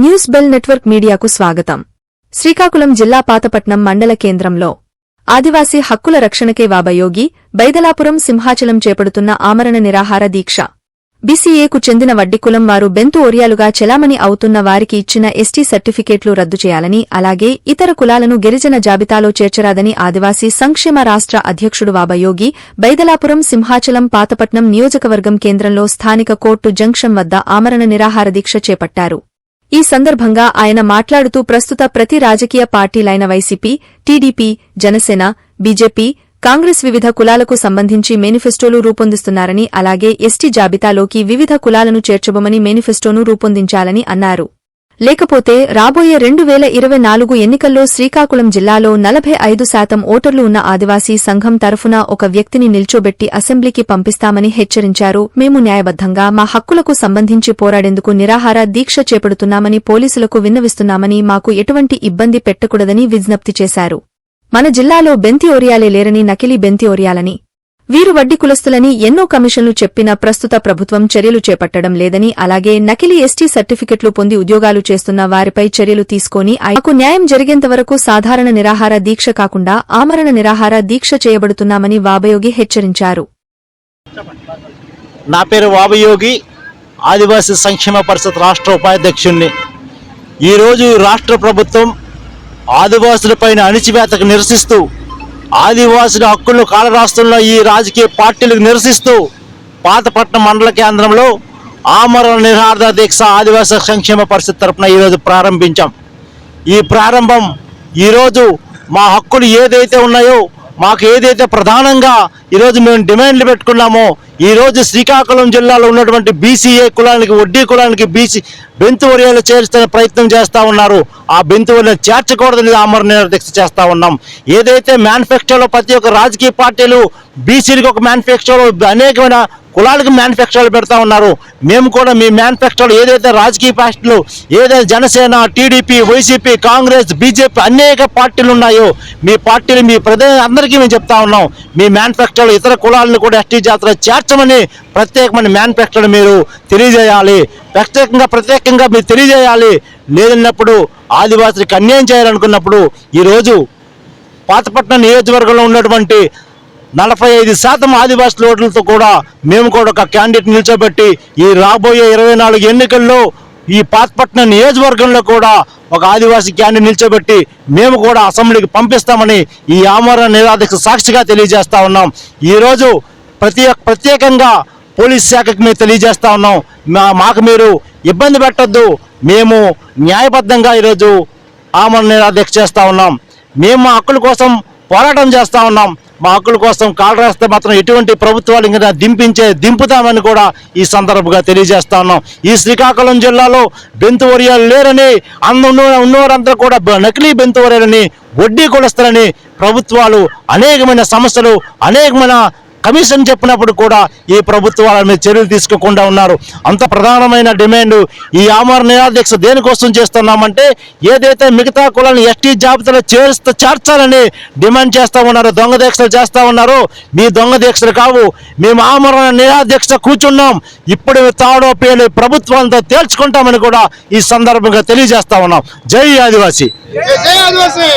News bell network మీడియాకు స్వాగతం. శ్రీకాకుళం జిల్లా పాతపట్నం మండల కేంద్రంలో ఆదివాసీ హక్కుల రక్షణకే వాబయోగి బైదలాపురం సింహాచలం చేపడుతున్న ఆమరణ నిరాహార దీక్ష. బీసీఏకు చెందిన వడ్డికులం వారు బెంతు ఓరియాలుగా చెలామణి అవుతున్న వారికి ఇచ్చిన ఎస్టీ సర్టిఫికేట్లు రద్దు చేయాలని అలాగే ఇతర కులాలను గిరిజన జాబితాలో చేర్చరాదని ఆదివాసీ సంక్షేమ రాష్ట్ర అధ్యక్షుడు వాబయోగి బైదలాపురం సింహాచలం పాతపట్నం నియోజకవర్గం కేంద్రంలో స్థానిక కోర్టు జంక్షన్ వద్ద ఆమరణ నిరాహార దీక్ష చేపట్టారు. ఈ సందర్భంగా ఆయన మాట్లాడుతూ ప్రస్తుత ప్రతి రాజకీయ పార్టీలైన YCP TDP Janasena BJP Congress వివిధ కులాలకు సంబంధించి మేనిఫెస్టోలు రూపొందిస్తున్నారని అలాగే ఎస్టీ జాబితాలోకి వివిధ కులాలను చేర్చబోమని మేనిఫెస్టోను రూపొందించాలని అన్నారు. లేకపోతే రాబోయే రెండు వేల ఇరవై నాలుగు ఎన్నికల్లో శ్రీకాకుళం జిల్లాలో నలభై ఐదు శాతం ఓటర్లు ఉన్న ఆదివాసీ సంఘం తరఫున ఒక వ్యక్తిని నిల్చోబెట్టి అసెంబ్లీకి పంపిస్తామని హెచ్చరించారు. మేము న్యాయబద్దంగా మా హక్కులకు సంబంధించి పోరాడేందుకు నిరాహార దీక్ష చేపడుతున్నామని పోలీసులకు విన్నవిస్తున్నామని మాకు ఎటువంటి ఇబ్బంది పెట్టకూడదని విజ్ఞప్తి చేశారు. మన జిల్లాలో బెంతి ఓరియాలే లేరని నకిలీ బెంతి ఓరియాలని వీరు వడ్డీ కులస్తులని ఎన్నో కమిషన్లు చెప్పినా ప్రస్తుత ప్రభుత్వం చర్యలు చేపట్టడం లేదని అలాగే నకిలీ ఎస్టీ సర్టిఫికెట్లు పొంది ఉద్యోగాలు చేస్తున్న వారిపై చర్యలు తీసుకొని ఆయనకు న్యాయం జరిగేంతవరకు సాధారణ నిరాహార దీక్ష కాకుండా ఆమరణ నిరాహార దీక్ష చేయబడుతున్నామని వాబయోగి హెచ్చరించారు. నా పేరు వాబయోగి ఆదివాసీ సంక్షేమ పరిషత్ రాష్ట్ర ఉపాధ్యక్షుణ్ణి. ఈరోజు రాష్ట్ర ప్రభుత్వం ఆదివాసులపైన అణిచివేతకు నిరసిస్తూ ఆదివాసుల హక్కులను కాలరాస్తున్న ఈ రాజకీయ పార్టీలకు నిరసిస్తూ పాతపట్నం మండల కేంద్రంలో ఆమరణ నిరాహార దీక్ష ఆదివాస సంక్షేమ పరిషత్ తరపున ఈరోజు ప్రారంభించాం. ఈ ప్రారంభం ఈరోజు మా హక్కులు ఏదైతే ఉన్నాయో మాకు ఏదైతే ప్రధానంగా ఈరోజు మేము డిమాండ్లు పెట్టుకున్నామో ఈరోజు శ్రీకాకుళం జిల్లాలో ఉన్నటువంటి బీసీఏ కులానికి వడ్డీ కులానికి బీసీ బెంతు వరియాలు చేర్చుకునే ప్రయత్నం చేస్తూ ఉన్నారు. ఆ బెంతువర్యాలు చేర్చకూడదని ఆమరణ దీక్ష చేస్తూ ఉన్నాం. ఏదైతే మేనిఫెస్టోలో ప్రతి ఒక్క రాజకీయ పార్టీలు బీసీలకు ఒక మేనిఫెస్టోలో అనేకమైన కులాలకు మ్యానుఫ్యాక్చర్లు పెడతా ఉన్నారు. మేము కూడా మీ మ్యానుఫ్యాక్చర్లు ఏదైతే రాజకీయ పార్టీలు ఏదైతే Janasena TDP YCP Congress BJP అనేక పార్టీలు ఉన్నాయో మీ పార్టీలు మీ ప్రజల అందరికీ మేము చెప్తా ఉన్నాం. మీ మ్యానుఫ్యాక్చర్లు ఇతర కులాలను కూడా ఎస్టీ జాతర చేర్చమని ప్రత్యేకమైన మ్యానుఫ్యాక్చర్ మీరు తెలియజేయాలి. ప్రత్యేకంగా ప్రత్యేకంగా మీరు తెలియజేయాలి. లేదన్నప్పుడు ఆదివాసులకు అన్యాయం చేయాలనుకున్నప్పుడు ఈరోజు పాతపట్నం నియోజకవర్గంలో ఉన్నటువంటి నలభై ఐదు శాతం ఆదివాసీ ఓట్లతో కూడా మేము కూడా ఒక క్యాండిడేట్ నిల్చోబెట్టి ఈ రాబోయే ఇరవై నాలుగు ఎన్నికల్లో ఈ పాతపట్నం నియోజకవర్గంలో కూడా ఒక ఆదివాసీ క్యాండిడేట్ నిల్చోబెట్టి మేము కూడా అసెంబ్లీకి పంపిస్తామని ఈ ఆమరణ నిరాదీక్ష సాక్షిగా తెలియజేస్తా ఉన్నాం. ఈరోజు ప్రతి ప్రత్యేకంగా పోలీస్ శాఖకి మేము తెలియజేస్తా ఉన్నాం. మా మాకు మీరు ఇబ్బంది పెట్టద్దు. మేము న్యాయబద్ధంగా ఈరోజు ఆమరణ నిరాదీక్ష చేస్తా ఉన్నాం. మేము మా హక్కుల కోసం పోరాటం చేస్తా ఉన్నాం. మా హక్కుల కోసం కాలు రాస్తే మాత్రం ఎటువంటి ప్రభుత్వాలు ఇంకా దింపించే దింపుతామని కూడా ఈ సందర్భంగా తెలియజేస్తా ఉన్నాం. ఈ శ్రీకాకుళం జిల్లాలో బెంతు వరియాలు లేరని అందు ఉన్నవారంతా కూడా నకిలీ బెంతు వరియాలని వడ్డీ కొలుస్తారని ప్రభుత్వాలు అనేకమైన సమస్యలు అనేకమైన కమిషన్ చెప్పినప్పుడు కూడా ఈ ప్రభుత్వాల మీద చర్యలు తీసుకోకుండా ఉన్నారు. అంత ప్రధానమైన డిమాండ్ ఈ ఆమర నిరాధ్యక్ష దేనికోసం చేస్తున్నామంటే ఏదైతే మిగతా కులాలను ఎస్టీ జాబితాలో చేరుస్తూ చేర్చాలని డిమాండ్ చేస్తూ ఉన్నారు దొంగ దీక్షలు చేస్తూ ఉన్నారు మీ దొంగ దీక్షలు కావు. మేము ఆమరణ నిరాధ్యక్ష కూర్చున్నాం. ఇప్పుడు తాడో పేలు ప్రభుత్వంతో తేల్చుకుంటామని కూడా ఈ సందర్భంగా తెలియజేస్తా ఉన్నాం. జై ఆదివాసీ. జై ఆదివాసీ.